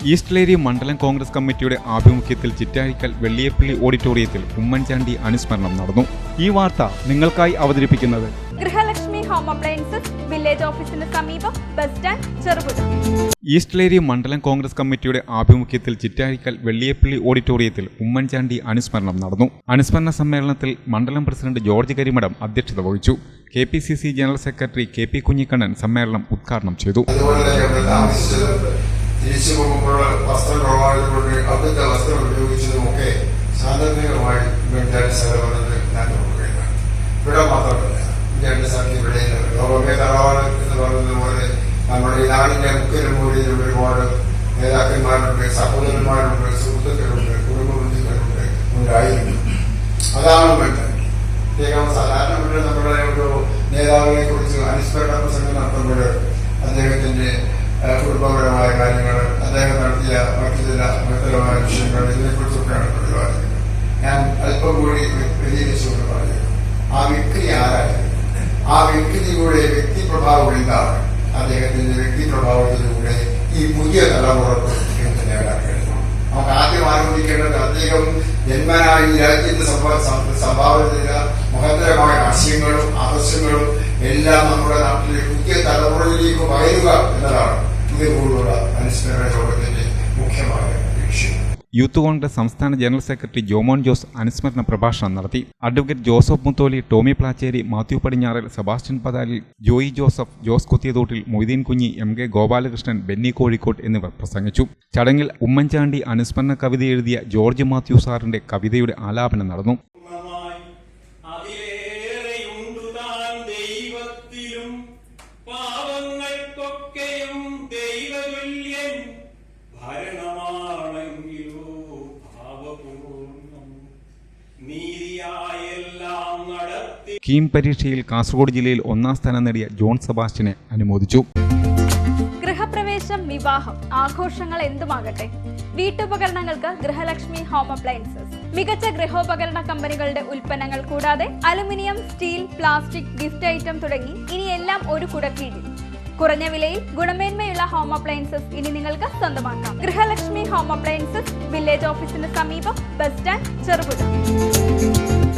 ഈസ്റ്റ്ലേരി മണ്ഡലം കോൺഗ്രസ് കമ്മിറ്റിയുടെ ആഭിമുഖ്യത്തിൽ ചിറ്റാരിക്കൽ വെള്ളിയപ്പള്ളി ഓഡിറ്റോറിയത്തിൽ ഉമ്മൻചാണ്ടി അനുസ്മരണം നടന്നു. ഈ വാർത്ത നിങ്ങൾക്കായി അവതരിപ്പിക്കുന്നത് ഗൃഹലക്ഷ്മി ഹോം അപ്ലയൻസസ് വില്ലേജ് ഓഫീസിന് സമീപം ബസ് സ്റ്റാൻഡ് ചെറുപുഴ. ഈസ്റ്റ്ലേരി മണ്ഡലം കോൺഗ്രസ് കമ്മിറ്റിയുടെ ആഭിമുഖ്യത്തിൽ ചിറ്റാരിക്കൽ വെള്ളിയപ്പള്ളി ഓഡിറ്റോറിയത്തിൽ ഉമ്മൻചാണ്ടി അനുസ്മരണം നടന്നു. അനുസ്മരണ സമ്മേളനത്തിൽ മണ്ഡലം പ്രസിഡന്റ് ജോർജ് കരിമഠം അധ്യക്ഷത വഹിച്ചു. K P C C general secretary K P Kunhikannan സമ്മേളനം ഉദ്ഘാടനം ചെയ്തു. പോകുമ്പോൾ വസ്ത്രം കുറവായതുകൊണ്ട് അവിടുത്തെ വസ്ത്രം ഉപയോഗിച്ചതുമൊക്കെ സാന്ദർഭികമായി ഉമ്മൻചാണ്ടി സ്ഥലമെന്നത് ഞാൻ നോക്കുകയാണ്. ഇവിടെ മാത്രമല്ല ഇന്ത്യയുടെ സ്ഥലത്ത് ഇവിടെ ലോകമേ തറവാട് എന്ന് പറയുന്നത് പോലെ നമ്മുടെ നാടിന്റെ മുക്കിലും മൂലയിലും ഒരുപാട് നേതാക്കന്മാരുണ്ട് സഹോദരന്മാരുണ്ട് സുഹൃത്തുക്കളുണ്ട് കുടുംബ ബന്ധുക്കളുണ്ട് ഉണ്ടായിരുന്നു. അതാണ് വേണ്ടത് പ്രത്യേകം സാധാരണ ഇവിടെ നമ്മുടെ ഒരു നേതാവിനെ കുറിച്ച് അനുസ്മരണ പ്രസംഗം നടത്തുമ്പോൾ അദ്ദേഹത്തിന്റെ കുടുംബപരമായ കാര്യങ്ങൾ നടത്തിയ മറ്റു ചില ഗുരുതരമായ വിഷയങ്ങൾ ഇതിനെക്കുറിച്ചൊക്കെയാണ് പ്രതിപാദിക്കുന്നത് ഞാൻ അല്പം കൂടി വ്യതിരിച്ചുകൊണ്ട് പറയുന്നു. ആ വ്യക്തി ആരായിരുന്നു? ആ വ്യക്തിയുടെ വ്യക്തിപ്രഭാവം എന്താണ്? അദ്ദേഹത്തിന്റെ വ്യക്തിപ്രഭാവത്തിലൂടെ ഈ പുതിയ തലമുറയ്ക്ക് എന്ത് നേടാൻ കഴിയും? നമുക്ക് ആദ്യം ആരംഭിക്കേണ്ടത് അദ്ദേഹം ജന്മനായി ഈ രാജ്യത്ത് സംഭാവന ചെയ്ത മഹത്തരമായ ആശയങ്ങളും ആദർശങ്ങളും എല്ലാം നമ്മുടെ നാട്ടിലെ പുതിയ തലമുറയിലേക്ക് പകരുക എന്നതാണ് യൂത്ത് കോൺഗ്രസ് സംസ്ഥാന ജനറൽ സെക്രട്ടറി ജോമോൻ ജോസ് അനുസ്മരണ പ്രഭാഷണം നടത്തി. Advocate Joseph Mutholi Tommy Plachery Mathew Padinjaral Sebastian Pathalil Joy Joseph Jose Kuthiyathottil Moideen Kunhi M K Gopalakrishnan Benny Kozhikode എന്നിവർ പ്രസംഗിച്ചു. ചടങ്ങിൽ ഉമ്മൻചാണ്ടി അനുസ്മരണ കവിത എഴുതിയ ജോർജ് മാത്യു സാറിന്റെ കവിതയുടെ ആലാപനം നടന്നു. ഭരണം കീം പരീക്ഷയിൽ കാസർഗോഡ് ജില്ലയിൽ ഒന്നാം സ്ഥാനം നേടിയ ജോൺ സെബാസ്റ്റ്യനെ അനുമോദിച്ചു. ഗൃഹപ്രവേശം വിവാഹം ആഘോഷങ്ങൾ എന്തുമാകട്ടെ? വീട്ടുപകരണങ്ങൾക്ക് ഗൃഹലക്ഷ്മി ഹോം അപ്ലയൻസസ്. മികച്ച ഗൃഹോപകരണ കമ്പനികളുടെ ഉൽപ്പന്നങ്ങൾ കൂടാതെ aluminium steel plastic gift item തുടങ്ങി ഇനി എല്ലാം ഒരു കുടക്കീഴിൽ. കുറഞ്ഞ വിലയിൽ ഗുണമേന്മയുള്ള ഹോം അപ്ലയൻസസ് ഇനി നിങ്ങൾക്ക് സ്വന്തമാക്കാം. ഗൃഹലക്ഷ്മി ഹോം അപ്ലയൻസസ് വില്ലേജ് ഓഫീസിന് സമീപം ബസ് സ്റ്റാൻഡ് ചെറുപുഴ.